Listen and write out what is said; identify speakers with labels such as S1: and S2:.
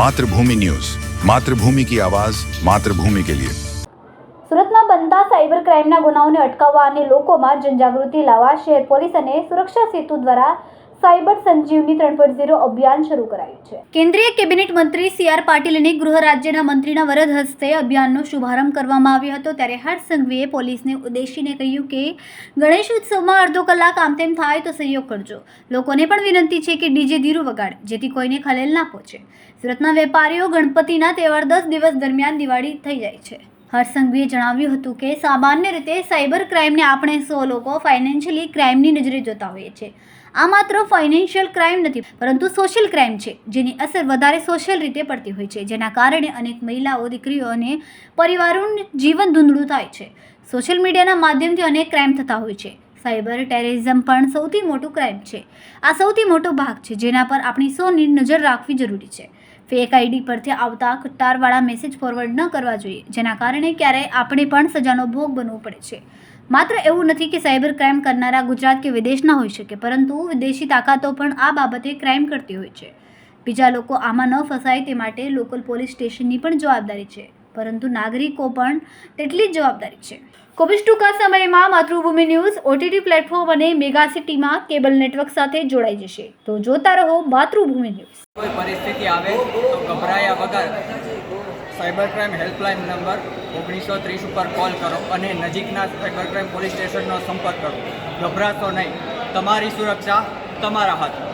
S1: Mathrubhumi news. Mathrubhumi કી આવાજ, માતૃભૂમિ કે લિયે.
S2: સુરતમાં બનતા સાયબર ક્રાઇમના ગુનાઓને અટકાવવા અને લોકોમાં જનજાગૃતિ લાવવા શહેર પોલીસ અને સુરક્ષા સેતુ દ્વારા સાયબર સંજીવની ત્રણ પોઈન્ટ ઝીરો અભિયાન શરૂ કરાયું છે. કેન્દ્રીય કેબિનેટ મંત્રી સી આર પાટીલ અને ગૃહ રાજ્યના મંત્રીના વરદ હસ્તે અભિયાનનો શુભારંભ કરવામાં આવ્યો હતો. ત્યારે હર્ષ સંઘવીએ પોલીસને ઉદ્દેશીને કહ્યું કે, ગણેશ ઉત્સવમાં અડધો કલાક આમ તેમ થાય તો સહયોગ કરજો. લોકોને પણ વિનંતી છે કે ડીજે ધીરું વગાડે, જેથી કોઈને ખલેલ ના પહોંચે. સુરતના વેપારીઓ ગણપતિના તહેવાર દસ દિવસ દરમિયાન દિવાળી થઈ જાય છે. હર્ષ સંઘવીએ જણાવ્યું હતું કે, સામાન્ય રીતે સાયબર ક્રાઇમને આપણે સો લોકો ફાઇનાન્શિયલી ક્રાઇમની નજરે જોતા હોઈએ છીએ. આ માત્ર ફાઇનાન્શિયલ ક્રાઇમ નથી, પરંતુ સોશિયલ ક્રાઇમ છે, જેની અસર વધારે સોશિયલ રીતે પડતી હોય છે, જેના કારણે અનેક મહિલાઓ, દીકરીઓ અને પરિવારોનું જીવન ધૂંધળું થાય છે. સોશિયલ મીડિયાના માધ્યમથી અનેક ક્રાઇમ થતા હોય છે. સાયબર ટેરરિઝમ પણ સૌથી મોટું ક્રાઇમ છે. આ સૌથી મોટો ભાગ છે, જેના પર આપણી સૌની નજર રાખવી જરૂરી છે. ફેક આઈડી પરથી આવતા કટ્ટારવાળા મેસેજ ફોરવર્ડ ન કરવા જોઈએ, જેના કારણે ક્યારેય આપણે પણ સજાનો ભોગ બનવું પડે છે. માત્ર એવું નથી કે સાયબર ક્રાઇમ કરનારા ગુજરાત કે વિદેશના હોઈ શકે, પરંતુ વિદેશી તાકાતો પણ આ બાબતે ક્રાઇમ કરતી હોય છે. બીજા લોકો આમાં ન ફસાય તે માટે લોકલ પોલીસ સ્ટેશનની પણ જવાબદારી છે. પરંતુ નાગરિકો પણ તેટલી જ જવાબદારી છે. જ ટૂંકા સમયમાં માતૃભૂમિ ન્યૂઝ, ઓટીટી પ્લેટફોર્મ અને મેગા સિટીમાં કેબલ નેટવર્ક સાથે જોડાઈ જશે. તો જોતા રહો માતૃભૂમિ ન્યૂઝ.
S3: કોઈ પરિસ્થિતિ આવે તો ગભરાયા વગર સાયબર ક્રાઇમ હેલ્પલાઇન નંબર ઓગણીસો ત્રીસ ઉપર કોલ કરો અને નજીકના સાયબર ક્રાઇમ પોલીસ સ્ટેશનનો સંપર્ક કરો. ગભરાશો નહીં. તમારી સુરક્ષા તમારા હાથમાં.